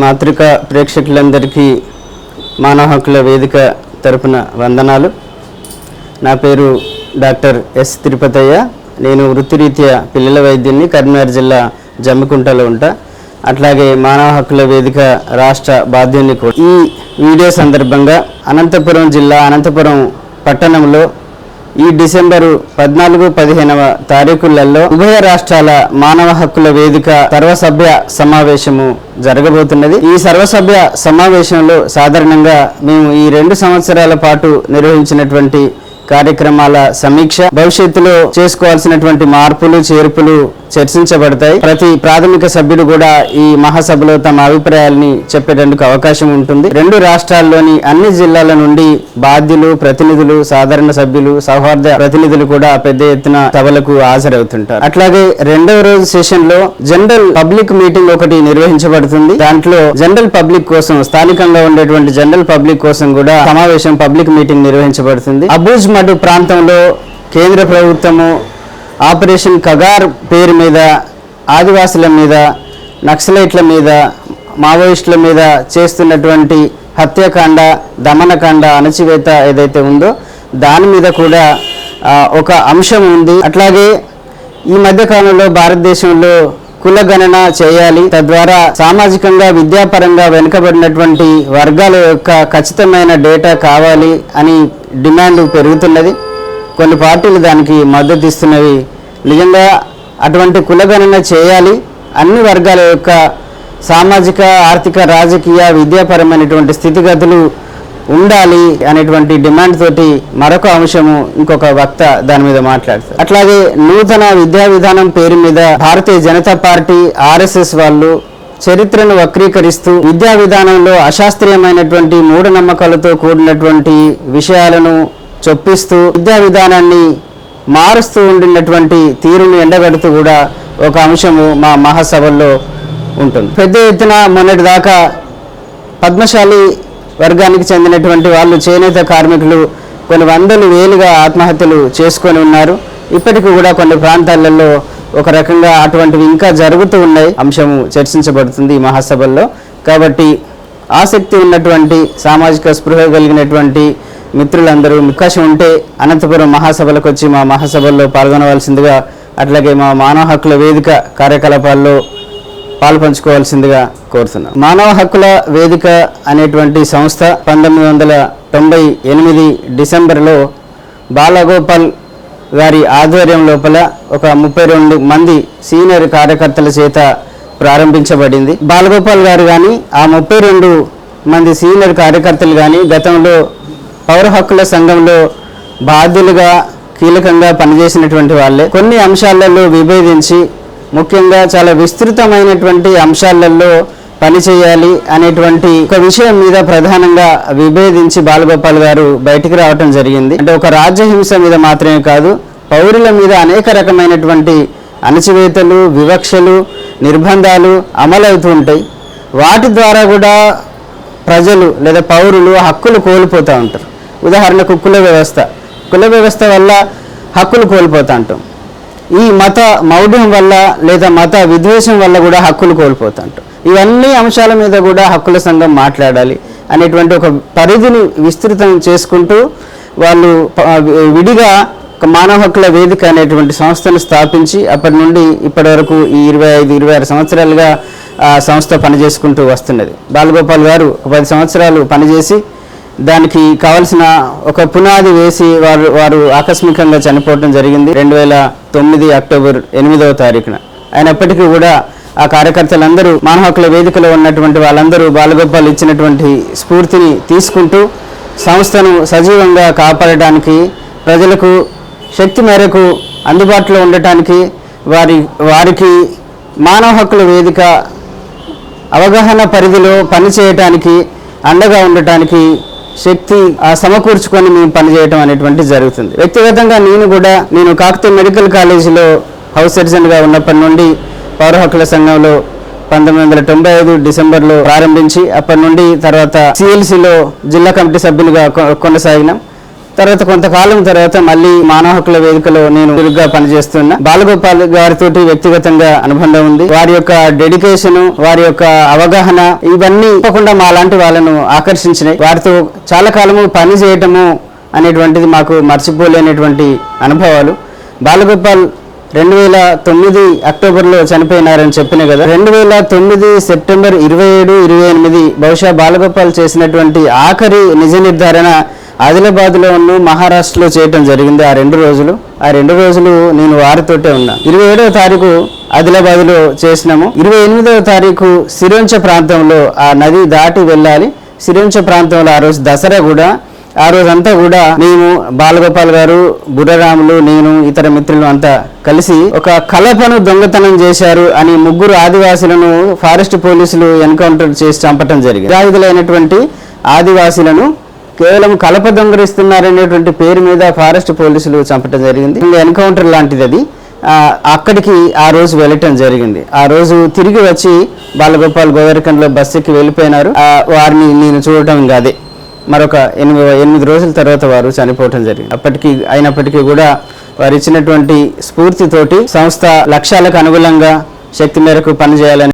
మాతృక ప్రేక్షకులందరికీ మానవ హక్కుల వేదిక తరపున వందనాలు. నా పేరు డాక్టర్ ఎస్ తిరుపతయ్య. నేను వృత్తిరీత్యా పిల్లల వైద్యుని కరీంనగర్ జిల్లా జమ్మికుంటలో ఉంటా. అట్లాగే మానవ హక్కుల వేదిక రాష్ట్ర బాధ్యుని కూడా. ఈ వీడియో సందర్భంగా అనంతపురం జిల్లా అనంతపురం పట్టణంలో ఈ డిసెంబరు పద్నాలుగు పదిహేనవ తారీఖులలో ఉభయ రాష్ట్రాల మానవ హక్కుల వేదిక సర్వసభ్య సమావేశము జరగబోతున్నది. ఈ సర్వసభ్య సమావేశంలో సాధారణంగా మేము ఈ రెండు సంవత్సరాల పాటు నిర్వహించినటువంటి కార్యక్రమాల సమీక్ష భవిష్యత్తులో చేసుకోవాల్సినటువంటి మార్పులు చేర్పులు చర్చించబడతాయి. ప్రతి ప్రాథమిక సభ్యుడు కూడా ఈ మహాసభలో తమ అభిప్రాయాల్ని చెప్పేటందుకు అవకాశం ఉంటుంది. రెండు రాష్ట్రాల్లోని అన్ని జిల్లాల నుండి బాధ్యులు ప్రతినిధులు సాధారణ సభ్యులు సౌహార్ద ప్రతినిధులు కూడా పెద్ద ఎత్తున సభలకు హాజరవుతుంటారు. అట్లాగే రెండవ రోజు సెషన్లో జనరల్ పబ్లిక్ మీటింగ్ ఒకటి నిర్వహించబడుతుంది. దాంట్లో జనరల్ పబ్లిక్ కోసం స్థానికంగా ఉండేటువంటి జనరల్ పబ్లిక్ కోసం కూడా సమావేశం పబ్లిక్ మీటింగ్ నిర్వహించబడుతుంది. అబూజ్ మడు ప్రాంతంలో కేంద్ర ప్రభుత్వము ఆపరేషన్ కగార్ పేరు మీద ఆదివాసుల మీద నక్సలైట్ల మీద మావోయిస్టుల మీద చేస్తున్నటువంటి హత్యాకాండ దమనకాండ అణచివేత ఏదైతే ఉందో దాని మీద కూడా ఒక అంశం ఉంది. అట్లాగే ఈ మధ్యకాలంలో భారతదేశంలో కుల గణన చేయాలి. తద్వారా సామాజికంగా విద్యాపరంగా వెనుకబడినటువంటి వర్గాల యొక్క ఖచ్చితమైన డేటా కావాలి అని డిమాండ్ పెరుగుతున్నది. కొన్ని పార్టీలు దానికి మద్దతు ఇస్తున్నవి నిజంగా అటువంటి కులగణన చేయాలి. అన్ని వర్గాల యొక్క సామాజిక ఆర్థిక రాజకీయ విద్యాపరమైనటువంటి స్థితిగతులు ఉండాలి అనేటువంటి డిమాండ్ తోటి మరొక అంశము ఇంకొక వక్త దాని మీద మాట్లాడతారు. అట్లాగే నూతన విద్యా విధానం పేరు మీద భారతీయ జనతా పార్టీ ఆర్ఎస్ఎస్ వాళ్ళు చరిత్రను వక్రీకరిస్తూ విద్యా విధానంలో అశాస్త్రీయమైనటువంటి మూఢనమ్మకాలతో కూడినటువంటి విషయాలను చొప్పిస్తూ విద్యా విధానాన్ని మారుస్తూ ఉండినటువంటి తీరును ఎండగడుతూ కూడా ఒక అంశము మా మహాసభల్లో ఉంటుంది. పెద్ద ఎత్తున మొన్నటిదాకా పద్మశాలి వర్గానికి చెందినటువంటి వాళ్ళు చేనేత కార్మికులు కొన్ని వందలు వేలుగా ఆత్మహత్యలు చేసుకొని ఉన్నారు. ఇప్పటికీ కూడా కొన్ని ప్రాంతాలలో ఒక రకంగా అటువంటివి ఇంకా జరుగుతూ ఉన్నాయి. అంశము చర్చించబడుతుంది ఈ మహాసభల్లో. కాబట్టి ఆసక్తి ఉన్నటువంటి సామాజిక స్పృహ కలిగినటువంటి మిత్రులందరూ అవకాశం ఉంటే అనంతపురం మహాసభలకు వచ్చి మా మహాసభల్లో పాల్గొనవలసిందిగా అట్లాగే మా మానవ హక్కుల వేదిక కార్యకలాపాల్లో పాలు పంచుకోవాల్సిందిగా కోరుతున్నాం. మానవ హక్కుల వేదిక అనేటువంటి సంస్థ పంతొమ్మిది వందల తొంభై ఎనిమిది డిసెంబర్లో బాలగోపాల్ గారి ఆధ్వర్యం లోపల ఒక ముప్పై రెండు మంది సీనియర్ కార్యకర్తల చేత ప్రారంభించబడింది. బాలగోపాల్ గారు కానీ ఆ ముప్పై రెండు మంది సీనియర్ కార్యకర్తలు కానీ గతంలో పౌర హక్కుల సంఘంలో బాధ్యులుగా కీలకంగా పనిచేసినటువంటి వాళ్ళే. కొన్ని అంశాలలో విభేదించి ముఖ్యంగా చాలా విస్తృతమైనటువంటి అంశాలలో పనిచేయాలి అనేటువంటి ఒక విషయం మీద ప్రధానంగా విభేదించి బాలగోపాల్ గారు బయటికి రావటం జరిగింది. అంటే ఒక రాజ్యహింస మీద మాత్రమే కాదు పౌరుల మీద అనేక రకమైనటువంటి అణచివేతలు వివక్షలు నిర్బంధాలు అమలవుతూ ఉంటాయి. వాటి ద్వారా కూడా ప్రజలు లేదా పౌరులు హక్కులు కోల్పోతూ ఉంటారు. ఉదాహరణకు కుల వ్యవస్థ. కుల వ్యవస్థ వల్ల హక్కులు కోల్పోతూ ఉంటాం. ఈ మత మౌఢ్యం వల్ల లేదా మత విద్వేషం వల్ల కూడా హక్కులు కోల్పోతుంటాం. ఇవన్నీ అంశాల మీద కూడా హక్కుల సంఘం మాట్లాడాలి అనేటువంటి ఒక పరిధిని విస్తృతం చేసుకుంటూ వాళ్ళు విడిగా ఒక మానవ హక్కుల వేదిక అనేటువంటి సంస్థను స్థాపించి అప్పటి నుండి ఇప్పటి వరకు ఈ ఇరవై ఐదు ఇరవై ఆరు సంవత్సరాలుగా ఆ సంస్థ పనిచేసుకుంటూ వస్తున్నది. బాలగోపాల్ గారు ఒక పది సంవత్సరాలు పనిచేసి దానికి కావలసిన ఒక పునాది వేసి వారు వారు ఆకస్మికంగా చనిపోవడం జరిగింది. రెండు వేల తొమ్మిది అక్టోబర్ ఎనిమిదవ తారీఖున. అయినప్పటికీ కూడా ఆ కార్యకర్తలందరూ మానవ హక్కుల వేదికలో ఉన్నటువంటి వాళ్ళందరూ బాలగోపాల్ ఇచ్చినటువంటి స్ఫూర్తిని తీసుకుంటూ సంస్థను సజీవంగా కాపాడటానికి ప్రజలకు శక్తి మేరకు అందుబాటులో ఉండటానికి వారి వారికి మానవ హక్కుల వేదిక అవగాహన పరిధిలో పనిచేయటానికి అండగా ఉండటానికి శక్తి ఆ సమకూర్చుకొని మేము పనిచేయటం అనేటువంటి జరుగుతుంది. వ్యక్తిగతంగా నేను కూడా నేను కాకతీయ మెడికల్ కాలేజీలో హౌస్ సర్జన్గా ఉన్నప్పటి నుండి పౌర హక్కుల సంఘంలో పంతొమ్మిది వందల తొంభై ఐదు డిసెంబర్లో ప్రారంభించి అప్పటి నుండి తర్వాత సిఎల్సిలో జిల్లా కమిటీ సభ్యులుగా కొనసాగినాం. తర్వాత కొంతకాలం తర్వాత మళ్ళీ మానవ హక్కుల వేదికలో నేను చురుగ్గా పనిచేస్తున్నా. బాలగోపాల్ గారితో వ్యక్తిగతంగా అనుబంధం ఉంది. వారి యొక్క డెడికేషన్ వారి యొక్క అవగాహన ఇవన్నీ తప్పకుండా మా లాంటి వాళ్ళను ఆకర్షించినాయి. వారితో చాలా కాలము పని చేయటము అనేటువంటిది మాకు మర్చిపోలేనటువంటి అనుభవాలు. బాలగోపాల్ రెండు వేల తొమ్మిది అక్టోబర్లో చనిపోయినారని చెప్పిన కదా. రెండు వేల తొమ్మిది సెప్టెంబర్ ఇరవై ఏడు ఇరవై ఎనిమిది బహుశా బాలగోపాల్ చేసినటువంటి ఆఖరి నిజ నిర్ధారణ ఆదిలాబాద్లో ఉన్న మహారాష్ట్రలో చేయటం జరిగింది. ఆ రెండు రోజులు ఆ రెండు రోజులు నేను వారితోటే ఉన్నా. ఇరవై ఏడవ తారీఖు ఆదిలాబాద్లో చేసినాము. ఇరవై ఎనిమిదవ తారీఖు సిరోంచ ప్రాంతంలో ఆ నది దాటి వెళ్ళాలి. సిరంచ ప్రాంతంలో ఆ రోజు దసరా కూడా ఆ రోజంతా కూడా మేము బాలగోపాల్ గారు బుర్రరాములు నేను ఇతర మిత్రులు అంతా కలిసి ఒక కలపను దొంగతనం చేశారు అని ముగ్గురు ఆదివాసులను ఫారెస్ట్ పోలీసులు ఎన్కౌంటర్ చేసి చంపటం జరిగింది. బాధితులైనటువంటి ఆదివాసులను కేవలం కలప దొంగరిస్తున్నారనేటువంటి పేరు మీద ఫారెస్ట్ పోలీసులు చంపటం జరిగింది. ఇంకా ఎన్కౌంటర్ లాంటిది అది. అక్కడికి ఆ రోజు వెళ్ళటం జరిగింది. ఆ రోజు తిరిగి వచ్చి బాలగోపాల్ గోదరికంలో బస్ ఎక్కి వెళ్ళిపోయినారు. ఆ, వారిని నేను చూడటం ఇంకా అదే. మరొక ఎనిమిది ఎనిమిది రోజుల తర్వాత వారు చనిపోవటం జరిగింది. అప్పటికి అయినప్పటికీ కూడా వారు ఇచ్చినటువంటి స్ఫూర్తితోటి సంస్థ లక్ష్యాలకు అనుగుణంగా శక్తి మేరకు పనిచేయాలని